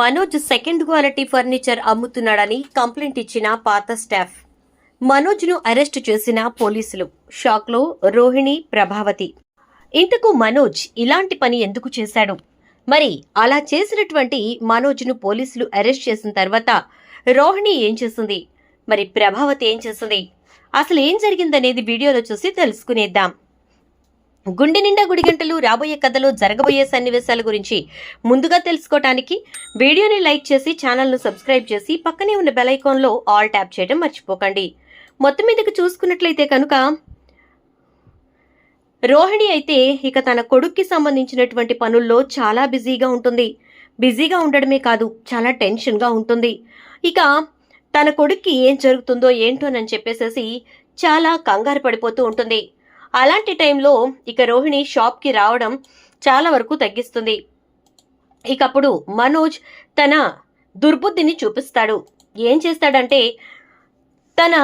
Manoj second quality furniture అమ్ముతున్నాడని complaint ఇచ్చిన పాత స్టాఫ్. మనోజ్ను అరెస్టు చేసిన పోలీసులు. షాక్లో రోహిణి ప్రభావతి. ఇంతకు మనోజ్ ఇలాంటి పని ఎందుకు చేశాడు? మరి అలా చేసినటువంటి మనోజ్ను పోలీసులు అరెస్ట్ చేసిన తర్వాత రోహిణి ఏం చేసింది? మరి ప్రభావతి ఏం చేసింది? అసలు ఏం జరిగిందనేది వీడియోలో చూసి తెలుసుకునేద్దాం. గుండె నిండా గుడిగంటలు రాబోయే కథలో జరగబోయే సన్నివేశాల గురించి ముందుగా తెలుసుకోవటానికి వీడియోని లైక్ చేసి ఛానల్ను సబ్స్క్రైబ్ చేసి పక్కనే ఉన్న బెల్ ఐకాన్లో ఆల్ ట్యాప్ చేయడం మర్చిపోకండి. మొత్తం మీదకి చూసుకున్నట్లయితే కనుక రోహిణి అయితే ఇక తన కొడుక్కి సంబంధించినటువంటి పనుల్లో చాలా బిజీగా ఉంటుంది. బిజీగా ఉండడమే కాదు చాలా టెన్షన్గా ఉంటుంది. ఇక తన కొడుక్కి ఏం జరుగుతుందో ఏంటోనని చెప్పేసేసి చాలా కంగారు పడిపోతూ ఉంటుంది. అలాంటి టైంలో ఇక రోహిణి షాప్కి రావడం చాలా వరకు తగ్గిస్తుంది. ఇకప్పుడు మనోజ్ తన దుర్బుద్ధిని చూపిస్తాడు. ఏం చేస్తాడంటే తన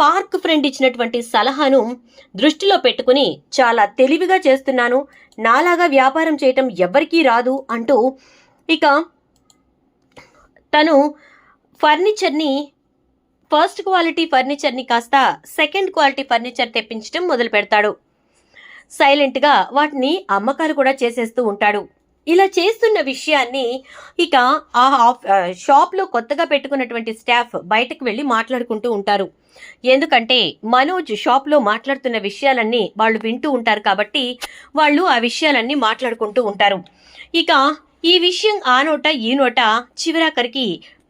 పార్క్ ఫ్రెండ్ ఇచ్చినటువంటి సలహాను దృష్టిలో పెట్టుకుని చాలా తెలివిగా చేస్తున్నాను. నాలాగా వ్యాపారం చేయటం ఎవ్వరికీ రాదు అంటూ ఇక తను ఫర్నిచర్ని ఫస్ట్ క్వాలిటీ ఫర్నిచర్ని కాస్త సెకండ్ క్వాలిటీ ఫర్నిచర్ తెప్పించడం మొదలు పెడతాడు సైలెంట్గా వాటిని అమ్మకాలు కూడా చేసేస్తూ ఉంటాడు. ఇలా చేస్తున్న విషయాన్ని ఇక ఆ షాప్లో కొత్తగా పెట్టుకున్నటువంటి స్టాఫ్ బయటకు వెళ్ళి మాట్లాడుకుంటూ ఉంటారు. ఎందుకంటే మనోజ్ షాప్లో మాట్లాడుతున్న విషయాలన్నీ వాళ్ళు వింటూ ఉంటారు కాబట్టి వాళ్ళు ఆ విషయాలన్నీ మాట్లాడుకుంటూ ఉంటారు. ఇక ఈ విషయం ఆ నోట ఈ నోట చివరాఖరికి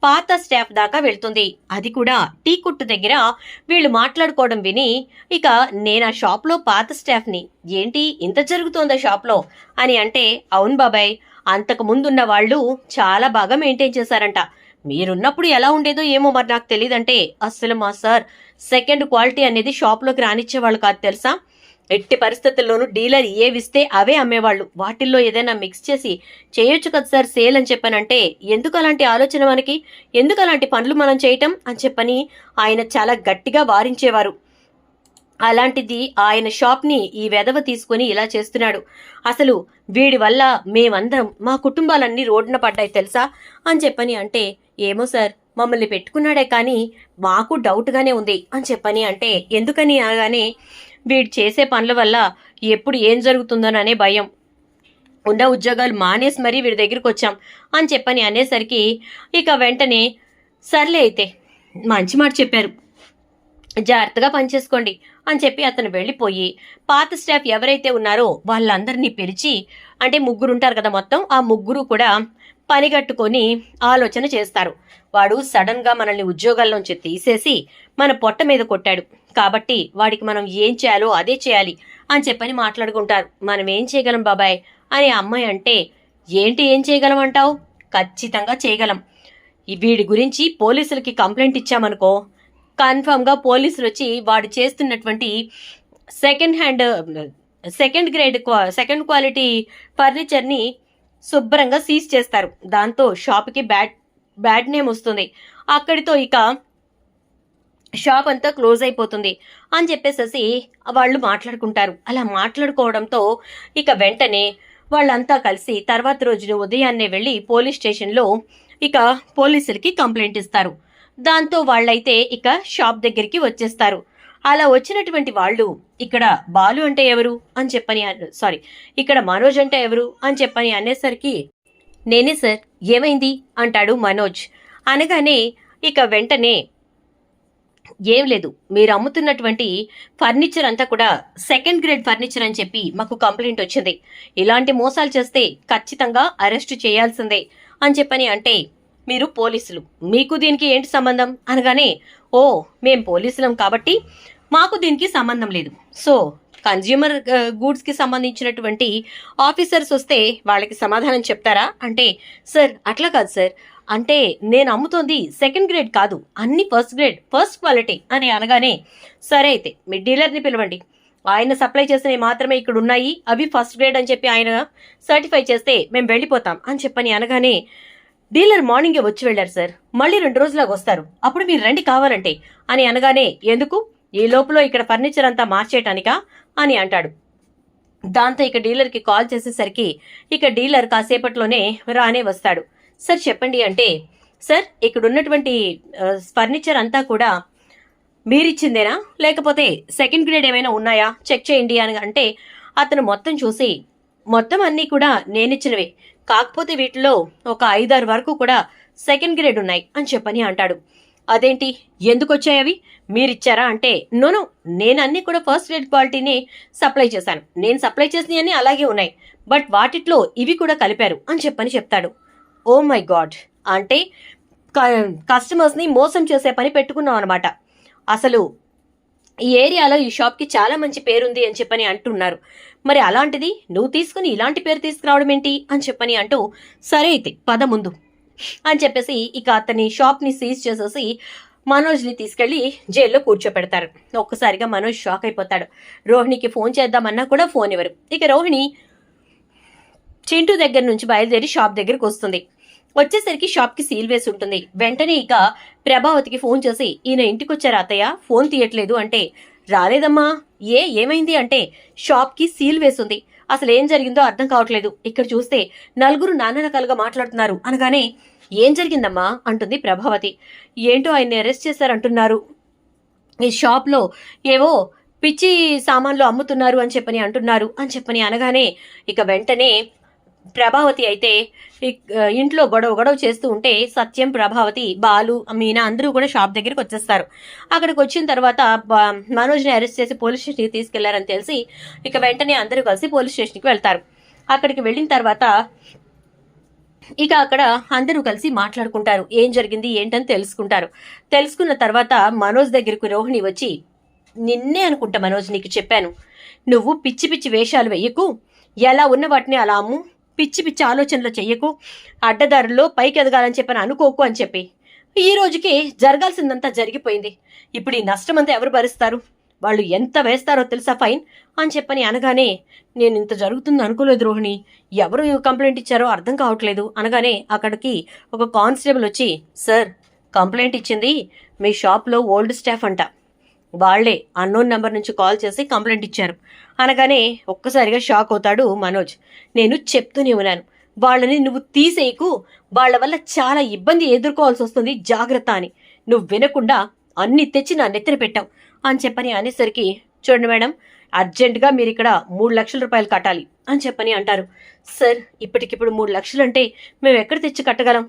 పాత స్టాఫ్ దాకా వెళ్తుంది. అది కూడా టీ కొట్టు దగ్గర వీళ్ళు మాట్లాడుకోవడం విని ఇక నేను ఆ షాప్లో పాత స్టాఫ్ని. ఏంటి ఇంత జరుగుతోందా షాప్లో? అని అంటే అవును బాబాయ్ అంతకు ముందున్న వాళ్ళు చాలా బాగా మెయింటైన్ చేశారంట. మీరున్నప్పుడు ఎలా ఉండేదో ఏమో మరి నాకు తెలియదంటే అస్సలు మా సార్ సెకండ్ క్వాలిటీ అనేది షాప్లోకి రానిచ్చేవాళ్ళు కాదు తెలుసా? ఎట్టి పరిస్థితుల్లోనూ డీలర్ ఏవిస్తే అవే అమ్మేవాళ్ళు. వాటిల్లో ఏదైనా మిక్స్ చేసి చేయొచ్చు కదా సార్ సేల్ అని చెప్పానంటే ఎందుకు అలాంటి ఆలోచన మనకి? ఎందుకు అలాంటి పనులు మనం చేయటం అని చెప్పని ఆయన చాలా గట్టిగా వారించేవారు. అలాంటిది ఆయన షాప్ని ఈ వెధవ తీసుకొని ఇలా చేస్తున్నాడు. అసలు వీడి వల్ల మేమందరం మా కుటుంబాలన్నీ రోడ్డున పడ్డాయి తెలుసా? అని చెప్పని అంటే ఏమో సార్ మమ్మల్ని పెట్టుకున్నాడే కానీ మాకు డౌట్గానే ఉంది అని చెప్పని అంటే ఎందుకని అనగానే వీడు చేసే పనుల వల్ల ఎప్పుడు ఏం జరుగుతుందోననే భయం. ఉన్న ఉద్యోగాలు మానేసి మరీ వీడి దగ్గరికి వచ్చాం అని చెప్పని అనేసరికి ఇక వెంటనే సర్లే అయితే మంచి మాట చెప్పారు. జాగ్రత్తగా పనిచేసుకోండి అని చెప్పి అతను వెళ్ళిపోయి పాత స్టాఫ్ ఎవరైతే ఉన్నారో వాళ్ళందరినీ పిలిచి అంటే ముగ్గురు ఉంటారు కదా మొత్తం ఆ ముగ్గురు కూడా పని కట్టుకొని ఆలోచన చేస్తారు. వాడు సడన్గా మనల్ని ఉద్యోగాల్లోంచి తీసేసి మన పొట్ట మీద కొట్టాడు. కాబట్టి వాడికి మనం ఏం చేయాలో అదే చేయాలి అని చెప్పని మాట్లాడుకుంటారు. మనం ఏం చేయగలం బాబాయ్? అని అమ్మాయి అంటే ఏంటి ఏం చేయగలం అంటావు? ఖచ్చితంగా చేయగలం. వీడి గురించి పోలీసులకి కంప్లైంట్ ఇచ్చామనుకో కన్ఫామ్గా పోలీసులు వచ్చి వాడు చేస్తున్నటువంటి సెకండ్ హ్యాండ్ సెకండ్ గ్రేడ్ క్వా- సెకండ్ క్వాలిటీ ఫర్నిచర్ని శుభ్రంగా సీజ్ చేస్తారు. దాంతో షాప్కి బ్యాడ్ బ్యాడ్ నేమ్ వస్తుంది. అక్కడితో ఇక షాప్ అంతా క్లోజ్ అయిపోతుంది. అని చెప్పేసేసి వాళ్ళు మాట్లాడుకుంటారు. అలా మాట్లాడుకోవడంతో ఇక వెంటనే వాళ్ళంతా కలిసి తర్వాత రోజున ఉదయాన్నే వెళ్ళి పోలీస్ స్టేషన్లో ఇక పోలీసులకి కంప్లైంట్ ఇస్తారు. దాంతో వాళ్ళైతే ఇక షాప్ దగ్గరికి వచ్చేస్తారు. అలా వచ్చినటువంటి వాళ్ళు ఇక్కడ బాలు అంటే ఎవరు అని చెప్పని సారీ ఇక్కడ మనోజ్ అంటే ఎవరు అని చెప్పని అనేసరికి నేనే సార్ ఏమైంది? అంటాడు మనోజ్. అనగానే ఇక వెంటనే ఏం లేదు మీరు అమ్ముతున్నటువంటి ఫర్నిచర్ అంతా కూడా సెకండ్ గ్రేడ్ ఫర్నిచర్ అని చెప్పి మాకు కంప్లైంట్ వచ్చింది. ఇలాంటి మోసాలు చేస్తే ఖచ్చితంగా అరెస్ట్ చేయాల్సిందే అని చెప్పని అంటే మీరు పోలీసులు. మీకు దీనికి ఏంటి సంబంధం? అనగానే ఓ మేం పోలీసులం కాబట్టి మాకు దీనికి సంబంధం లేదు. సో కన్జ్యూమర్ గూడ్స్కి సంబంధించినటువంటి ఆఫీసర్స్ వస్తే వాళ్ళకి సమాధానం చెప్తారా? అంటే సార్ అట్లా కాదు సార్. అంటే నేను అమ్ముతోంది సెకండ్ గ్రేడ్ కాదు. అన్ని ఫస్ట్ గ్రేడ్ ఫస్ట్ క్వాలిటీ అని అనగానే సరే అయితే మీ డీలర్ని పిలవండి. ఆయన సప్లై చేసినవి మాత్రమే ఇక్కడ ఉన్నాయి. అవి ఫస్ట్ గ్రేడ్ అని చెప్పి ఆయన సర్టిఫై చేస్తే మేము వెళ్ళిపోతాం అని చెప్పని అనగానే డీలర్ మార్నింగే వచ్చి వెళ్ళారు సార్. మళ్ళీ రెండు రోజులాగా వస్తారు. అప్పుడు మీరు రండి కావాలంటే. అని అనగానే ఎందుకు? ఈ లోపల ఇక్కడ ఫర్నిచర్ అంతా మార్చేయటానికా? అని అంటాడు. దాంతో ఇక డీలర్కి కాల్ చేసేసరికి ఇక డీలర్ కాసేపట్లోనే రానే వస్తాడు. సార్ చెప్పండి అంటే సార్ ఇక్కడ ఉన్నటువంటి ఫర్నిచర్ అంతా కూడా మీరిచ్చిందేనా? లేకపోతే సెకండ్ గ్రేడ్ ఏమైనా ఉన్నాయా? చెక్ చేయండి అని అంటే అతను మొత్తం చూసి మొత్తం అన్నీ కూడా నేనిచ్చినవే. కాకపోతే వీటిలో ఒక ఐదారు వరకు కూడా సెకండ్ గ్రేడ్ ఉన్నాయి అని చెప్పని అంటాడు. అదేంటి? ఎందుకు వచ్చాయి అవి? మీరిచ్చారా? అంటే నోను నేను అన్ని కూడా ఫస్ట్ గ్రేడ్ క్వాలిటీని సప్లై చేశాను. నేను సప్లై చేసినవి అలాగే ఉన్నాయి. బట్ వాటిట్లో ఇవి కూడా కలిపారు అని చెప్పని చెప్తాడు. ఓ మై గాడ్ అంటే క- కస్టమర్స్ని మోసం చేసే పని పెట్టుకున్నాం అనమాట అసలు ఈ ఏరియాలో ఈ షాప్కి చాలా మంచి పేరుంది అని చెప్పని అంటున్నారు. మరి అలాంటిది నువ్వు తీసుకుని ఇలాంటి పేరు తీసుకురావడం ఏంటి అని చెప్పని అంటూ సరే అయితే పద ముందు. అని చెప్పేసి ఇక అతని షాప్ని సీజ్ చేసేసి మనోజ్ని తీసుకెళ్ళి జైల్లో కూర్చోపెడతారు. ఒక్కసారిగా మనోజ్ షాక్ అయిపోతాడు. రోహిణికి ఫోన్ చేద్దామన్నా కూడా ఫోన్ ఇవ్వరు. ఇక రోహిణి చింటూ దగ్గర నుంచి బయలుదేరి షాప్ దగ్గరకు వస్తుంది. వచ్చేసరికి షాప్కి సీల్ వేసి ఉంటుంది. వెంటనే ఇక ప్రభావతికి ఫోన్ చేసి ఈయన ఇంటికి వచ్చారు అత్తయ్య? ఫోన్ తీయట్లేదు. అంటే రాలేదమ్మా. ఏ ఏమైంది? అంటే షాప్కి సీల్ వేసింది అసలు ఏం జరిగిందో అర్థం కావట్లేదు. ఇక్కడ చూస్తే నలుగురు నానా రకాలుగా మాట్లాడుతున్నారు. అనగానే ఏం జరిగిందమ్మా? అంటుంది ప్రభావతి. ఏంటో ఆయన్ని అరెస్ట్ చేశారంటున్నారు. ఈ షాప్లో ఏవో పిచ్చి సామాన్లు అమ్ముతున్నారు అని చెప్పని అంటున్నారు. అని చెప్పని అనగానే ఇక వెంటనే ప్రభావతి అయితే ఇంట్లో గొడవ గొడవ చేస్తూ ఉంటే సత్యం ప్రభావతి బాలు మీనా అందరూ కూడా షాప్ దగ్గరికి వచ్చేస్తారు. అక్కడికి వచ్చిన తర్వాత మనోజ్ని అరెస్ట్ చేసి పోలీస్ స్టేషన్కి తీసుకెళ్ళారని తెలిసి ఇక వెంటనే అందరూ కలిసి పోలీస్ స్టేషన్కి వెళ్తారు. అక్కడికి వెళ్ళిన తర్వాత ఇక అక్కడ అందరూ కలిసి మాట్లాడుకుంటారు. ఏం జరిగింది ఏంటని తెలుసుకుంటారు. తెలుసుకున్న తర్వాత మనోజ్ దగ్గరకు రోహిణి వచ్చి నిన్నే అనుకుంటా మనోజ్ నీకు చెప్పాను. నువ్వు పిచ్చి పిచ్చి వేషాలు వేయకు. ఎలా ఉన్న వాటిని అలా అమ్ము. పిచ్చి పిచ్చి ఆలోచనలు చెయ్యకు అడ్డదారుల్లో పైకి ఎదగాలని చెప్పని అనుకోకు అని చెప్పి. ఈ రోజుకి జరగాల్సిందంతా జరిగిపోయింది. ఇప్పుడు ఈ నష్టం అంతా ఎవరు భరిస్తారు? వాళ్ళు ఎంత వేస్తారో తెలుసా ఫైన్? అని చెప్పని అనగానే నేను ఇంత జరుగుతుంది అనుకోలేదు రోహిణి. ఎవరు కంప్లైంట్ ఇచ్చారో అర్థం కావట్లేదు. అనగానే అక్కడికి ఒక కానిస్టేబుల్ వచ్చి సార్ కంప్లైంట్ ఇచ్చింది మీ షాప్లో ఓల్డ్ స్టాఫ్ అంట. వాళ్ళే అన్నోన్ నెంబర్ నుంచి కాల్ చేసి కంప్లైంట్ ఇచ్చారు. అనగానే ఒక్కసారిగా షాక్ అవుతాడు మనోజ్. నేను చెప్తూనే ఉన్నాను. వాళ్ళని నువ్వు తీసేయకు. వాళ్ళ వల్ల చాలా ఇబ్బంది ఎదుర్కోవాల్సి వస్తుంది. జాగ్రత్త అని. నువ్వు వినకుండా అన్ని తెచ్చి నా నెత్తిన పెట్టావు అని చెప్పని అనేసరికి చూడండి మేడం అర్జెంటుగా మీరు ఇక్కడ మూడు లక్షల రూపాయలు కట్టాలి అని చెప్పని అంటారు. సార్ ఇప్పటికిప్పుడు మూడు లక్షలు అంటే మేము ఎక్కడ తెచ్చి కట్టగలం?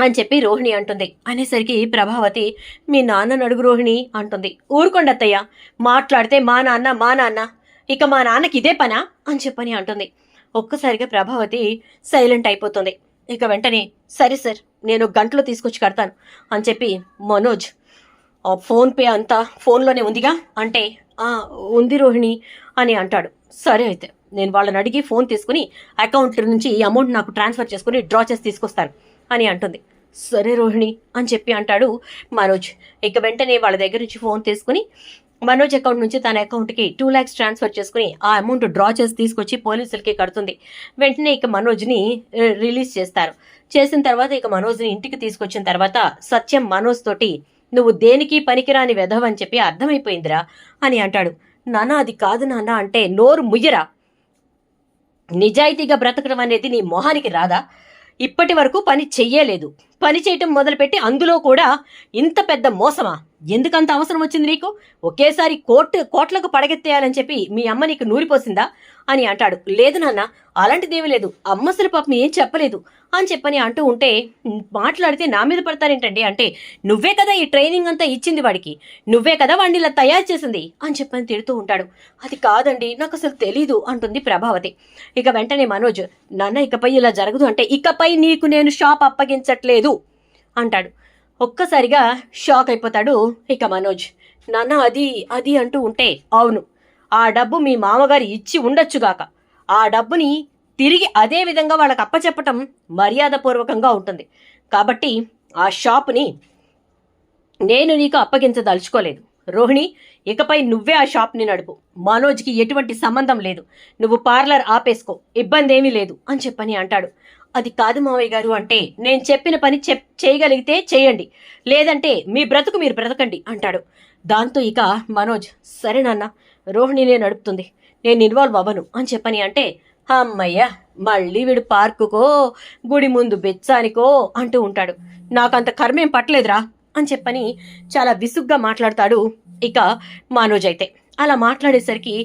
అని చెప్పి రోహిణి అంటుంది. అనేసరికి ప్రభావతి మీ నాన్న నడుగు రోహిణి అంటుంది. ఊరుకోండి అత్తయ్య మాట్లాడితే మా నాన్న మా నాన్న ఇక మా నాన్నకి ఇదే పనా? అని చెప్పని అంటుంది. ఒక్కసారిగా ప్రభావతి సైలెంట్ అయిపోతుంది. ఇక వెంటనే సరే సార్ నేను గంటలో తీసుకొచ్చి కడతాను అని చెప్పి మనోజ్ ఫోన్పే ఫోన్ పే అంతా ఫోన్లోనే ఉందిగా? అంటే ఉంది రోహిణి అని అంటాడు. సరే అయితే నేను వాళ్ళని అడిగి ఫోన్ తీసుకుని అకౌంట్ నుంచి ఈ అమౌంట్ నాకు ట్రాన్స్ఫర్ చేసుకుని డ్రా చేసి తీసుకొస్తాను. అని అంటుంది. సరే రోహిణి అని చెప్పి అంటాడు మనోజ్. ఇక వెంటనే వాళ్ళ దగ్గర నుంచి ఫోన్ తీసుకుని మనోజ్ అకౌంట్ నుంచి తన అకౌంట్కి టూ ల్యాక్స్ ట్రాన్స్ఫర్ చేసుకుని ఆ అమౌంట్ డ్రా చేసి తీసుకొచ్చి పోలీసులకి కడుతుంది. వెంటనే ఇక మనోజ్ని రిలీజ్ చేస్తారు. చేసిన తర్వాత ఇక మనోజ్ని ఇంటికి తీసుకొచ్చిన తర్వాత సత్యం మనోజ్ తోటి నువ్వు దేనికి పనికిరాని వెధవని చెప్పి అర్థమైపోయిందిరా అని అంటాడు. నాన్న అది కాదు నాన్న అంటే నోరు ముయ్యరా. నిజాయితీగా బ్రతకడం అనేది నీ మొహానికి రాదా? ఇప్పటి వరకు పని చెయ్యలేదు. పని చేయటం మొదలుపెట్టి అందులో కూడా ఇంత పెద్ద మోసమా? ఎందుకంత అవసరం వచ్చింది నీకు? ఒకేసారి కోట్ కోట్లకు పడగెత్తేయాలని చెప్పి మీ అమ్మ నీకు నూరిపోసిందా? అని అంటాడు. లేదు నాన్న అలాంటిదేమీ లేదు. అమ్మ అసలు పాపం ఏం చెప్పలేదు అని చెప్పని అంటూ ఉంటే మాట్లాడితే నా మీద పడతారేంటండి? అంటే నువ్వే కదా ఈ ట్రైనింగ్ అంతా ఇచ్చింది వాడికి. నువ్వే కదా వాడిని ఇలా తయారు చేసింది? అని చెప్పని తిడుతూ ఉంటాడు. అది కాదండి నాకు అసలు తెలీదు అంటుంది ప్రభావతి. ఇక వెంటనే మనోజ్ నాన్న ఇకపై ఇలా జరగదు అంటే ఇకపై నీకు నేను షాప్ అప్పగించట్లేదు. అంటాడు. ఒక్కసారిగా షాక్ అయిపోతాడు ఇక మనోజ్. నాన్న అది అది అంటూ ఉంటే అవును ఆ డబ్బు మీ మామగారు ఇచ్చి ఉండొచ్చుగాక ఆ డబ్బుని తిరిగి అదే విధంగా వాళ్ళకి అప్పచెప్పటం మర్యాదపూర్వకంగా ఉంటుంది. కాబట్టి ఆ షాప్ని నేను నీకు అప్పగించదలుచుకోలేదు. రోహిణి ఇకపై నువ్వే ఆ షాప్ని నడుపు. మనోజ్కి ఎటువంటి సంబంధం లేదు. నువ్వు పార్లర్ ఆపేసుకో. ఇబ్బంది ఏమీ లేదు అని చెప్పని అంటాడు. అది కాదు మావయ్య గారు అంటే నేను చెప్పిన పని చెప్ చేయగలిగితే చేయండి. లేదంటే మీ బ్రతుకు మీరు బ్రతకండి అంటాడు. దాంతో ఇక మనోజ్ సరే నాన్న రోహిణినే నడుపుతుంది. నేను ఇన్వాల్వ్ అవ్వను అని చెప్పని అంటే అమ్మయ్య మళ్ళీ వీడు పార్కుకో గుడి ముందు బెచ్చానికో అంటూ ఉంటాడు. నాకంత కర్మేం పట్టలేదురా అని చెప్పని చాలా విసుగ్గా మాట్లాడతాడు ఇక మనోజ్ అయితే. అలా మాట్లాడేసరికి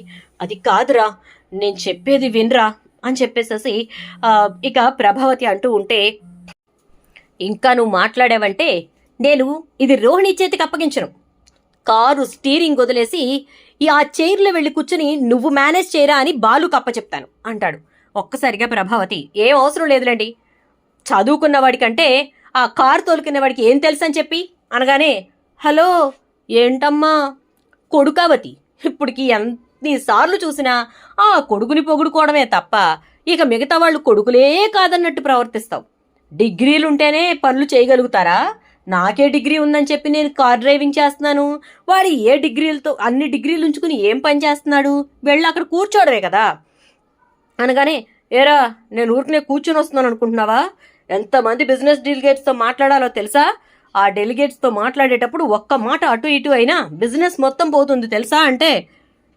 అది కాదురా నేను చెప్పేది వినరా అని చెప్పేసేసి ఇక ప్రభావతి అంటూ ఉంటే ఇంకా నువ్వు మాట్లాడావంటే నేను ఇది రోహిణి చేతికి అప్పగించను. కారు స్టీరింగ్ వదిలేసి ఈ ఆ చైర్లో వెళ్ళి కూర్చుని నువ్వు మేనేజ్ చేయరా అని బాలు కప్ప చెప్తాను అంటాడు. ఒక్కసారిగా ప్రభావతి ఏం అవసరం లేదులేండి. చదువుకున్న వాడికంటే ఆ కారు తోలుకున్న వాడికి ఏం తెలుసు అని చెప్పి? అనగానే హలో ఏంటమ్మా? కొడుకావతి ఇప్పటికి ఎన్నిసార్లు చూసినా ఆ కొడుకుని పొగుడుకోవడమే తప్ప ఇక మిగతా వాళ్ళు కొడుకులే కాదన్నట్టు ప్రవర్తిస్తావు. డిగ్రీలుంటేనే పనులు చేయగలుగుతారా? నాకే డిగ్రీ ఉందని చెప్పి నేను కార్ డ్రైవింగ్ చేస్తున్నాను. వాడు ఏ డిగ్రీలతో అన్ని డిగ్రీలు ఉంచుకుని ఏం పని చేస్తున్నాడు? వెళ్ళి అక్కడ కూర్చోడమే కదా. అనగానే ఏరా నేను ఊరికనే కూర్చొని వస్తున్నాను అనుకుంటున్నావా? ఎంతమంది బిజినెస్ డెలిగేట్స్తో మాట్లాడాలో తెలుసా? ఆ డెలిగేట్స్తో మాట్లాడేటప్పుడు ఒక్క మాట అటు ఇటు అయినా బిజినెస్ మొత్తం పోతుంది తెలుసా? అంటే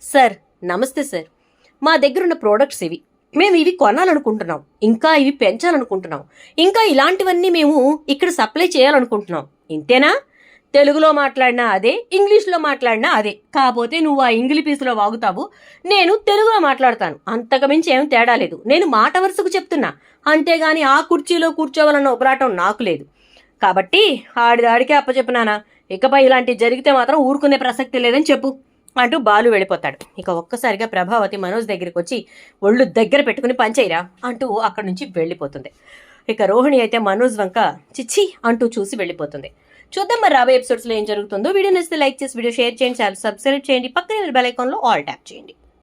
సార్ నమస్తే సార్. మా దగ్గర ఉన్న ప్రోడక్ట్స్ ఇవి. మేము ఇవి కొనాలనుకుంటున్నాం. ఇంకా ఇవి పెంచాలనుకుంటున్నాం. ఇంకా ఇలాంటివన్నీ మేము ఇక్కడ సప్లై చేయాలనుకుంటున్నాం. ఇంతేనా? తెలుగులో మాట్లాడినా అదే ఇంగ్లీష్లో మాట్లాడినా అదే. కాకపోతే నువ్వు ఆ ఇంగ్లీ పీసులో వాగుతావు. నేను తెలుగులో మాట్లాడతాను. అంతకుమించి ఏం తేడా లేదు. నేను మాట వరుసకు చెప్తున్నా. అంతేగాని ఆ కుర్చీలో కూర్చోవాలన్న ఉపరాటం నాకు లేదు. కాబట్టి ఆడిదాడికే అప్పచెప్పినానా? ఇకపై ఇలాంటివి జరిగితే మాత్రం ఊరుకునే ప్రసక్తి లేదని చెప్పు. అంటూ బాలు వెళ్ళిపోతాడు. ఇక ఒక్కసారిగా ప్రభావతి మనోజ్ దగ్గరికి వచ్చి ఒళ్ళు దగ్గర పెట్టుకుని పంచేయరా అంటూ అక్కడి నుంచి వెళ్ళిపోతుంది. ఇక రోహిణి అయితే మనోజ్ వంక చిచ్చి అంటూ చూసి వెళ్ళిపోతుంది. చూద్దాం మరి రాబోయే ఎపిసోడ్స్లో ఏం జరుగుతుందో. వీడియో నచ్చితే లైక్ చేసి వీడియో షేర్ చేయండి చాలా సబ్స్క్రైబ్ చేయండి. పక్కన బెల్ ఐకాన్లో ఆల్ ట్యాప్ చేయండి.